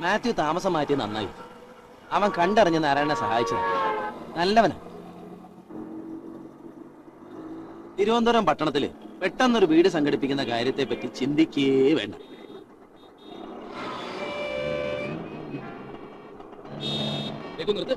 മാത്യു താമസം മാറ്റി നന്നായി. അവൻ കണ്ടറിഞ്ഞ് നാരായണനെ സഹായിച്ചത്. നല്ലവനാ. തിരുവനന്തപുരം പട്ടണത്തിൽ പെട്ടെന്നൊരു വീട് സംഘടിപ്പിക്കുന്ന കാര്യത്തെ പറ്റി ചിന്തിക്കേ വേണ്ട. നിർത്ത്.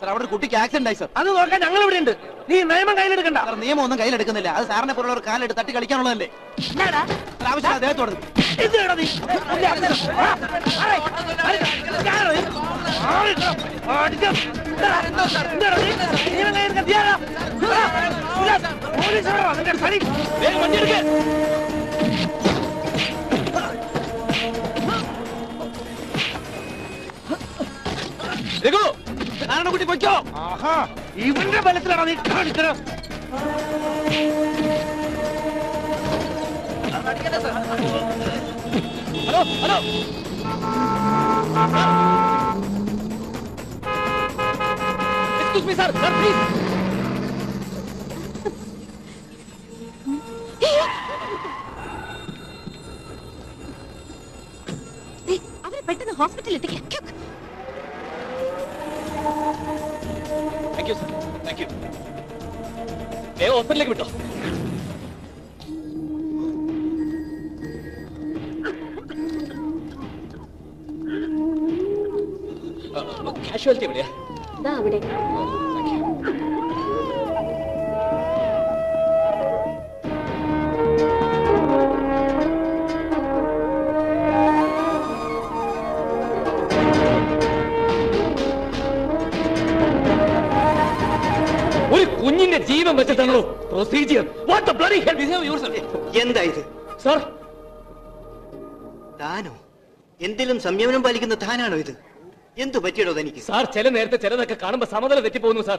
സാർ അവിടെ ഒരു കുട്ടിക്ക് ആക്സിഡന്റ് ആയി സർ അത് നോക്കാൻ ഞങ്ങൾ ഇവിടെ ഉണ്ട് നീ നിയമം കയ്യിലെടുക്കണ്ട. സാർ നിയമം ഒന്നും കയ്യിലെടുക്കുന്നില്ല. അത് സാറിനെ പോലുള്ളവർ കാലെടുത്ത് തട്ടി കളിക്കാനുള്ളതല്ലേ? ആവശ്യമില്ല അദ്ദേഹത്തോട്. രഘു! നാരായണക്കുട്ടി പൊയ്ക്കോ. ആഹാ, ഇവന്റെ ബലത്തിലാണ് നീ കാണിക്കണത് hello hello. Excuse me sir sir please അവരെ പെട്ടെന്ന് ഹോസ്പിറ്റലിൽ എത്തിക്കാം. Thank you sir thank you വേഗം ഹോസ്പിറ്റലിലേക്ക് വിട്ടോ. കാഷ്വാലിറ്റി എവിടെയാ? അവിടെ. ഒരു കുഞ്ഞിന്റെ ജീവൻ വെച്ചിട്ടാണല്ലോ procedure what the bloody hell behave yourself എന്താ ഇത് സർ താനോ? എന്തിലും സംയമനം പാലിക്കുന്ന താനാണോ ഇത്? എന്തു പറ്റിയടോ തനിക്ക്? സാർ ചില നേരത്തെ ചിലതൊക്കെ കാണുമ്പോ സമതല തെറ്റിപ്പോകുന്നു സാർ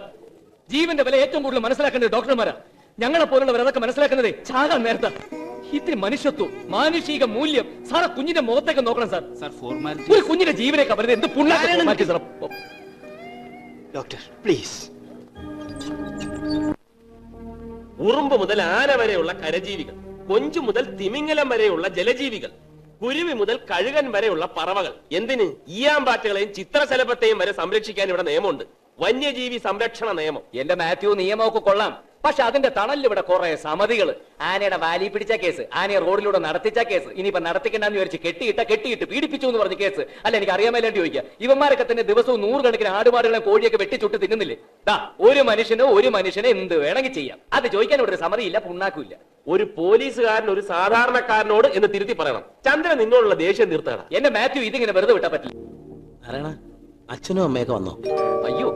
ജീവന്റെ വില ഏറ്റവും കൂടുതൽ മനസ്സിലാക്കേണ്ടത് ഡോക്ടർമാരാ. ഞങ്ങളെ പോലുള്ളവർ അതൊക്കെ മനസ്സിലാക്കുന്നത് ചാകാൻ നേരത്തെ. ഇത്തിരി മനുഷ്യത്വം മാനുഷിക മൂല്യം. സാർ കുഞ്ഞിന്റെ മുഖത്തേക്ക് നോക്കണം സാർ സാർ ഫോർമാലിറ്റി ഒരു കുഞ്ഞിന്റെ ജീവനെ കവരുന്നത് എന്ത് പുണ്ണാക്കി ഡോക്ടർ പ്ലീസ് ഉറുമ്പ് മുതൽ ആന വരെയുള്ള കരജീവികൾ കൊഞ്ചു മുതൽ തിമിങ്ങലം വരെയുള്ള ജലജീവികൾ കുരുവി മുതൽ കഴുകൻ വരെയുള്ള പറവകൾ. എന്തിന്? ഈയാമ്പാറ്റകളെയും ചിത്രശലഭത്തെയും വരെ സംരക്ഷിക്കാൻ ഇവിടെ നിയമമുണ്ട്. വന്യജീവി സംരക്ഷണ നിയമം. എന്റെ മാത്യു നിയമമൊക്കെ കൊള്ളാം. പക്ഷെ അതിന്റെ തണലിൽ ഇവിടെ കുറെ സമിതികൾ ആനയുടെ വാലി പിടിച്ച കേസ് ആനയെ റോഡിലൂടെ നടത്തിച്ച കേസ് ഇനിയിപ്പോ നടത്തിക്കണ്ടെന്ന് വിചാരിച്ച് കെട്ടിയിട്ട കെട്ടിയിട്ട് പീഡിപ്പിച്ചു എന്ന് പറഞ്ഞ കേസ്. അല്ല എനിക്ക് അറിയാൻ മേലാണ്ട് ചോദിക്കുക. ഇവന്മാരൊക്കെ തന്നെ ദിവസവും നൂറുകണക്കിന് ആടുപാടുകളെ കോഴിയൊക്കെ വെട്ടിച്ചുട്ട് തിന്നുന്നില്ലേ? ദാ ഒരു മനുഷ്യന് ഒരു മനുഷ്യനെ എന്ത് വേണമെങ്കിൽ ചെയ്യാം. അത് ചോദിക്കാൻ ഇവിടെ ഒരു സമിതിയില്ല പുണ്ണാക്കില്ല ഒരു പോലീസുകാരൻ ഒരു സാധാരണക്കാരനോട് എന്ന് തിരുത്തി പറയണം. ചന്ദ്രൻ നിന്നോടുള്ള ദേഷ്യം തീർത്താണ് എന്റെ മാത്യു ഇതിങ്ങനെ വെറുതെ വിട്ടാ പറ്റില്ല. അച്ഛനും അമ്മയൊക്കെ വന്നോ? അയ്യോ.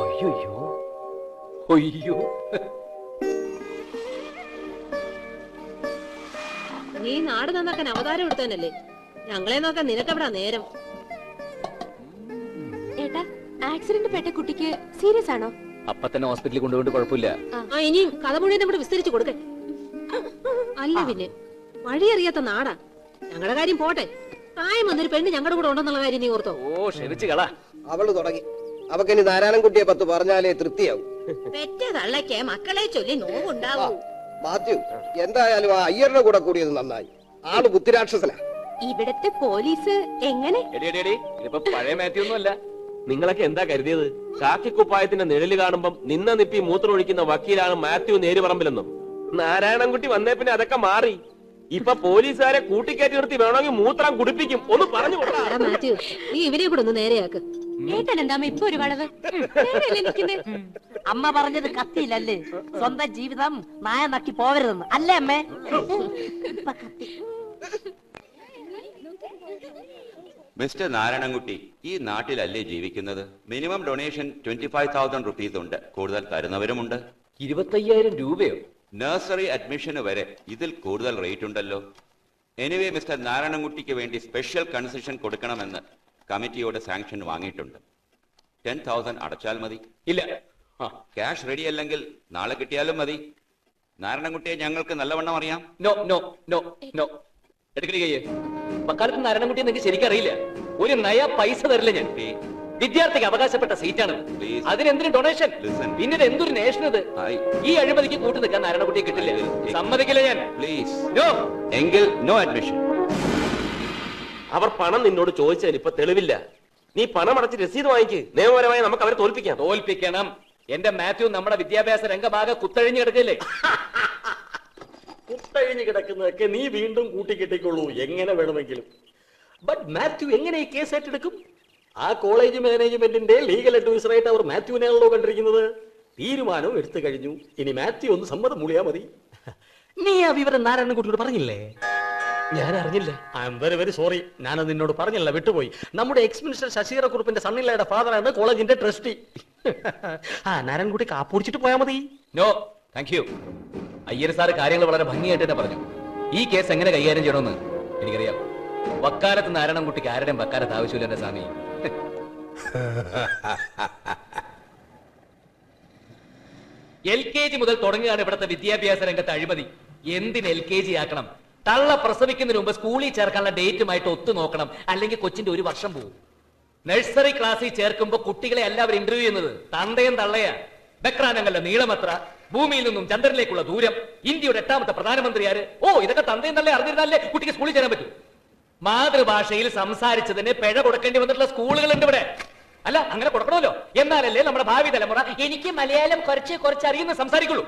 അയ്യോ അയ്യോ. നീ നാട് നന്നാക്കാൻ അവതാരം എടുത്തതന്നല്ലേ ഞങ്ങളെ നോക്കാൻ നിനക്കെവിടാ നേരം? ഏട്ടാ ആക്സിഡന്റ് പെട്ട കുട്ടിക്ക് സീരിയസ് ആണോ? അപ്പൊ തന്നെ ഹോസ്പിറ്റലിൽ കൊണ്ടുപോയിട്ട് കുഴപ്പമില്ല. ആ. ഇനിയും കഥ മുഴുവൻ നമ്മുടെ വിസ്തരിച്ചു കൊടുക്ക. അല്ല പിന്നെ വഴിയറിയാത്ത നാടാ. ഞങ്ങളുടെ കാര്യം പോട്ടെ. പ്രായം വന്നൊരു പെണ്ണ് ഞങ്ങളുടെ കൂടെ ഉണ്ടെന്നുള്ള കാര്യം നീ ഓർത്തോ. ഓ ക്ഷമിച്ചു കളാ. അവൾ തുടങ്ങി. അവക്കിനി നാരായണൻകുട്ടിയെ പത്ത് പറഞ്ഞാലേ തൃപ്തിയാവും. പെറ്റ തള്ളയ്ക്ക് മക്കളെ ചൊല്ലി നോവുണ്ടാവൂ. മാത്യു എന്തായാലും ആ അയ്യരുടെ കൂടെ കൂടിയത് നന്നായി. ആൾ ബുദ്ധിരാക്ഷസനാ. ഇവിടത്തെ പോലീസ് എങ്ങനെ? ഇതിപ്പോ പഴയ മാത്യു ഒന്നും അല്ല നിങ്ങളൊക്കെ എന്താ കരുതിയത്? കാക്കിക്കുപ്പായത്തിന്റെ നിഴൽ കാണുമ്പം നിന്ന നിപ്പി മൂത്രമൊഴിക്കുന്ന വക്കീലാണ് മാത്യു നേരുപറമ്പിലെന്നും. നാരായണൻകുട്ടി വന്നേ പിന്നെ അതൊക്കെ മാറി. ഇപ്പൊ പോലീസുകാരെ കൂട്ടിക്കയറ്റി നിർത്തി വേണമെങ്കിൽ മൂത്രം കുടിപ്പിക്കും. ഒന്ന് പറഞ്ഞു മാത്യു നീ ഇവരെ കൂടെ ഒന്ന് നേരെയാക്ക്. ഇപ്പൊ ഒരു വളവ്? അമ്മ പറഞ്ഞത് കത്തിയില്ലല്ലേ സ്വന്തം ജീവിതം നായ നക്കി പോവരുതെന്ന്. അല്ലേ അമ്മേ? മിസ്റ്റർ നാരായണൻകുട്ടി ഈ നാട്ടിലല്ലേ ജീവിക്കുന്നത്? Minimum donation twenty five thousand rupees ഉണ്ട്. കൂടുതൽ തരുന്നവരുമുണ്ട്. ഇരുപത്തയ്യായിരം രൂപയോ? നഴ്സറി അഡ്മിഷന് വരെ ഇതിൽ കൂടുതൽ റേറ്റ് ഉണ്ടല്ലോ. എനിവേ മിസ്റ്റർ നാരായണൻകുട്ടിക്ക് വേണ്ടി സ്പെഷ്യൽ കൺസെഷൻ കൊടുക്കണമെന്ന് കമ്മിറ്റിയോട് സാങ്ഷൻ വാങ്ങിയിട്ടുണ്ട്. ടെൻ തൗസൻഡ് അടച്ചാൽ മതി. ഇല്ല. ക്യാഷ് റെഡി അല്ലെങ്കിൽ നാളെ കിട്ടിയാലും മതി. നാരായണൻകുട്ടിയെ ഞങ്ങൾക്ക് നല്ലവണ്ണം അറിയാം. നോ നോ നോ നോ എടുക്കണി മക്കാലത്ത് നാരായണൻകുട്ടി നിങ്ങൾക്ക് ശരിക്കും അറിയില്ല. ഒരു നയ പൈസ തരില്ല ഞാൻ. വിദ്യാർത്ഥിക്ക് അവകാശപ്പെട്ട സീറ്റാണ്. അതിനെന്തിനു ഡൊണേഷൻ. പിന്നീട് എന്തൊരു നേഷൻ ഇത്? ഈ അഴിമതിക്ക് കൂട്ടു നിൽക്കാൻ നാരായണകുട്ടിയെ കിട്ടില്ല. സമ്മതിക്കില്ല ഞാൻ. പ്ലീസ് നോ എങ്കിൽ നോ അഡ്മിഷൻ അവർ പണം നിന്നോട് ചോദിച്ചതിന് ഇപ്പൊ തെളിവില്ല. നീ പണം അടച്ച് രസീത് വാങ്ങിക്ക്. നിയമപരമായി നമുക്ക് അവരെ തോൽപ്പിക്കാം. തോൽപ്പിക്കണം. എന്റെ മാത്യു നമ്മുടെ വിദ്യാഭ്യാസ രംഗമാകെ കുത്തഴിഞ്ഞു കിടക്കില്ലേ കുത്തഴിഞ്ഞു കിടക്കുന്നതൊക്കെ നീ വീണ്ടും കൂട്ടിക്കെട്ടിക്കൊള്ളൂ എങ്ങനെ വേണമെങ്കിലും. ബട്ട് മാത്യു എങ്ങനെ ഈ കേസ് ഏറ്റെടുക്കും? ആ കോളേജ് മാനേജ്മെന്റിന്റെ ലീഗൽ അഡ്വൈസറായിട്ട് അവർ മാത്യുവിനെയാണല്ലോ കണ്ടിരിക്കുന്നത്. തീരുമാനവും എടുത്തു കഴിഞ്ഞു. ഇനി മാത്യു ഒന്ന് സമ്മതം മൂളിയാ മതി. നീ ആ വിവരം നാരായണൻകുട്ടിയോട് പറഞ്ഞില്ലേ? ഞാൻ അറിഞ്ഞില്ല I M very very sorry ഞാനത് നിന്നോട് പറഞ്ഞില്ല വിട്ടുപോയി. നമ്മുടെ എക്സ് മിനിസ്റ്റർ ശശീറ കുറുപ്പിന്റെ സണ്ണിലയുടെ ഫാദറാണ് കോളേജിന്റെ ട്രസ്റ്റി ആ നാരൻകുട്ടി കാപ്പുടിച്ചിട്ട് പോയാൽ മതി. No thank you Iyer sir കാര്യങ്ങൾ വളരെ ഭംഗിയായിട്ട് തന്നെ പറഞ്ഞു. ഈ കേസ് എങ്ങനെ കൈകാര്യം ചെയ്യണമെന്ന് എനിക്കറിയാം. വക്കാലത്ത് നാരായണൻകുട്ടിക്ക് ആരുടെയും വക്കാലത്ത് ആവശ്യമില്ല എന്റെ സ്വാമി. എൽ കെ ജി മുതൽ തുടങ്ങുകയാണ് ഇവിടുത്തെ വിദ്യാഭ്യാസ രംഗത്ത് അഴിമതി. എന്തിന് എൽ കെ ജി ആക്കണം? തള്ള പ്രസവിക്കുന്നതിന് മുമ്പ് സ്കൂളിൽ ചേർക്കാനുള്ള ഡേറ്റുമായിട്ട് ഒത്തു നോക്കണം. അല്ലെങ്കിൽ കൊച്ചിന്റെ ഒരു വർഷം പോകും നഴ്സറി ക്ലാസ്സിൽ ചേർക്കുമ്പോൾ കുട്ടികളെ എല്ലാവരും ഇന്റർവ്യൂ ചെയ്യുന്നത് തന്തയും തള്ളയാ. ബക്രാനങ്ങളുടെ നീളമത്ര ഭൂമിയിൽ നിന്നും ചന്ദ്രനിലേക്കുള്ള ദൂരം ഇന്ത്യയുടെ എട്ടാമത്തെ പ്രധാനമന്ത്രി ആര്? ഓ ഇതൊക്കെ തന്തയും തള്ളയെ അറിഞ്ഞിരുന്നാലേ കുട്ടിക്ക് സ്കൂളിൽ ചേരാൻ പറ്റൂ. മാതൃഭാഷയിൽ സംസാരിച്ചതിന് പിഴ കൊടുക്കേണ്ടി വന്നിട്ടുള്ള സ്കൂളുകളുണ്ട് ഇവിടെ. അല്ല അങ്ങനെ കൊടുക്കണമല്ലോ. എന്നാലല്ലേ നമ്മുടെ ഭാവി തലമുറ എനിക്ക് മലയാളം കുറച്ച് കുറച്ച് അറിയുന്ന സംസാരിക്കുള്ളൂ.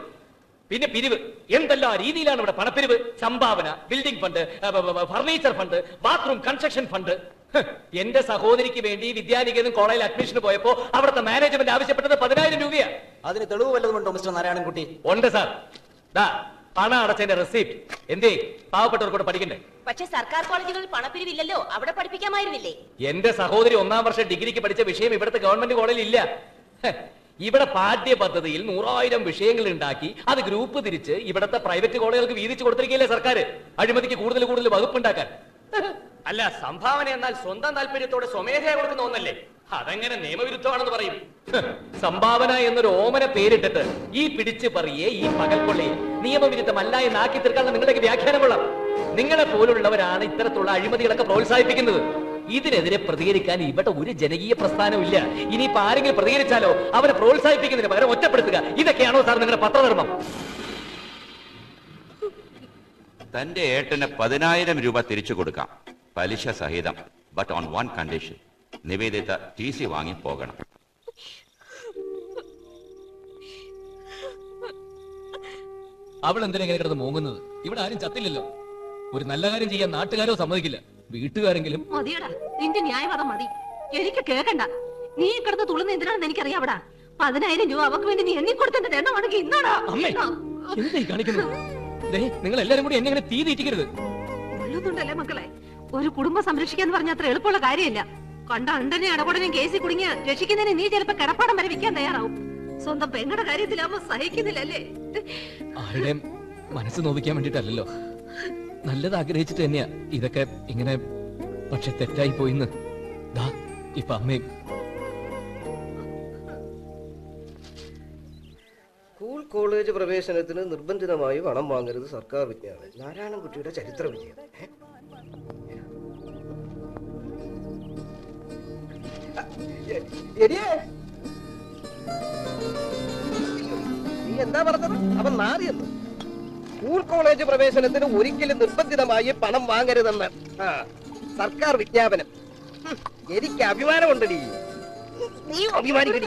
പിന്നെ പിരിവ്. എന്തെല്ലാം രീതിയിലാണ് ഇവിടെ പണപ്പിരിവ്? സംഭാവന building fund furniture fund bathroom construction fund എന്റെ സഹോദരിക്ക് വേണ്ടി വിദ്യാനികേതൻ കോളേജിൽ അഡ്മിഷൻ പോയപ്പോ അവിടുത്തെ മാനേജ്മെന്റ് ആവശ്യപ്പെട്ടത് പതിനായിരം രൂപയാ. അതിന് തെളിവ് വല്ലതുമുണ്ടോ മിസ്റ്റർ നാരായണൻകുട്ടി? ഉണ്ട് സാർ ദാ പണം അടച്ചതിന്റെ റെസിപ്റ്റ് എന്തേ പാവപ്പെട്ടവർക്കൂടെ പഠിക്കണ്ടേ? പക്ഷെ സർക്കാർ കോളേജുകളിൽ പണപ്പിരിവില്ലല്ലോ അവിടെ പഠിപ്പിക്കാമായിരുന്നില്ലേ? എന്റെ സഹോദരി ഒന്നാം വർഷം ഡിഗ്രിക്ക് പഠിച്ച വിഷയം ഇവിടുത്തെ ഗവൺമെന്റ് കോളേജിൽ ഇല്ല. ഇവിടെ പാഠ്യ പദ്ധതിയിൽ നൂറായിരം വിഷയങ്ങൾ ഉണ്ടാക്കി അത് ഗ്രൂപ്പ് തിരിച്ച് ഇവിടത്തെ പ്രൈവറ്റ് കോളേജുകൾക്ക് വീതിച്ചു കൊടുത്തിരിക്കുകയല്ലേ സർക്കാർ അഴിമതിക്ക് കൂടുതൽ കൂടുതൽ വകുപ്പുണ്ടാക്കാൻ. അല്ല സംഭാവന എന്നാൽ സ്വന്തം താല്പര്യത്തോടെ സ്വമേധയാ കൊടുക്കുന്ന ഒന്നല്ലേ? അതെങ്ങനെ നിയമവിരുദ്ധമാണെന്ന് പറയും? സംഭാവന എന്നൊരു ഓമന പേരിട്ടിട്ട് ഈ പിടിച്ചു പറയെ ഈ പകൽക്കൊള്ളയെ നിയമവിരുദ്ധമല്ല എന്നാക്കി തീർക്കാനുള്ള നിങ്ങളുടെ വ്യാഖ്യാനം കൊള്ളാം. നിങ്ങളെ പോലുള്ളവരാണ് ഇത്തരത്തിലുള്ള അഴിമതികളൊക്കെ പ്രോത്സാഹിപ്പിക്കുന്നത്. ഇതിനെതിരെ പ്രതികരിക്കാൻ ഇവിടെ ഒരു ജനകീയ പ്രസ്ഥാനമില്ല ഇല്ല ഇനിയിപ്പോ ആരെങ്കിലും പ്രതികരിച്ചാലോ അവരെ പ്രോത്സാഹിപ്പിക്കുന്നതിന് പകരം ഒറ്റപ്പെടുത്തുക. ഇതൊക്കെയാണോ സാർ നിങ്ങളുടെ പത്രധർമ്മം? തന്റെ ഏട്ടന് പതിനായിരം രൂപ തിരിച്ചു കൊടുക്കാം. പലിശ സഹിതം. But on one condition Nivedita T C വാങ്ങി പോകണം. അവൾ എന്തിനാ ഇങ്ങനെ കിടന്ന് മൂങ്ങുന്നത്? ഇവിടെ ആരും ചത്തില്ലല്ലോ. ഒരു നല്ല കാര്യം ചെയ്യാൻ നാട്ടുകാരോ സമ്മതിക്കില്ല. വീട്ടുകാരെങ്കിലും മതിയടാ. നിന്റെ ന്യായവാദം മതി. എനിക്ക് കേക്കണ്ട. നീ കിടന്ന് തുള്ളുന്ന എന്തിനാണെന്ന് എനിക്കറിയാം അവിടെ പതിനായിരം രൂപ അവക്ക് വേണ്ടി നീ എണ്ണി കൊടുത്തതിന്റെ എണ്ണമാണെങ്കിൽ ഇന്നാടാ. അമ്മേ എന്തായി കാണിക്കുന്നത് ദേ നിങ്ങൾ എല്ലാരും കൂടി എന്നെ ഇങ്ങനെ തീ തീറ്റിക്കരുത്. മക്കളെ? ഒരു കുടുംബം സംരക്ഷിക്കാന്ന് പറഞ്ഞ അത്ര എളുപ്പമുള്ള കാര്യമില്ല. കണ്ട അണ്ടനെ അടപടനെ കേസിൽ കുടുങ്ങിയ രക്ഷിക്കുന്നതിന് നീ ചിലപ്പോ കിടപ്പാടം വരെ വിൽക്കാൻ തയ്യാറാവും. സ്വന്തം പെങ്ങളുടെ കാര്യത്തിലാവുമ്പോ സഹിക്കുന്നില്ലല്ലേ? ആരുടെയും മനസ്സ് നോവിക്കാൻ വേണ്ടിട്ടല്ലല്ലോ നല്ലത് ആഗ്രഹിച്ചിട്ട് തന്നെയാ. ഇതൊക്കെ ഇങ്ങനെ പക്ഷെ തെറ്റായി പോയിന്ന്. ഇപ്പൊ അമ്മയും. സ്കൂൾ കോളേജ് പ്രവേശനത്തിന് നിർബന്ധിതമായി പണം വാങ്ങരുത് സർക്കാർ വിജ്ഞാപനം നാരായണൻകുട്ടിയുടെ ചരിത്ര വിജയം നീ എന്താ പറഞ്ഞത് അവൻ മാറിയെന്ന് സ്കൂൾ കോളേജ് പ്രവേശനത്തിന് ഒരിക്കലും നിർബന്ധിതമായി പണം വാങ്ങരുതെന്ന്. സർക്കാർ വിജ്ഞാപനം. എനിക്ക് അഭിമാനമുണ്ടടി. നീ അഭിമാനിക്കടി.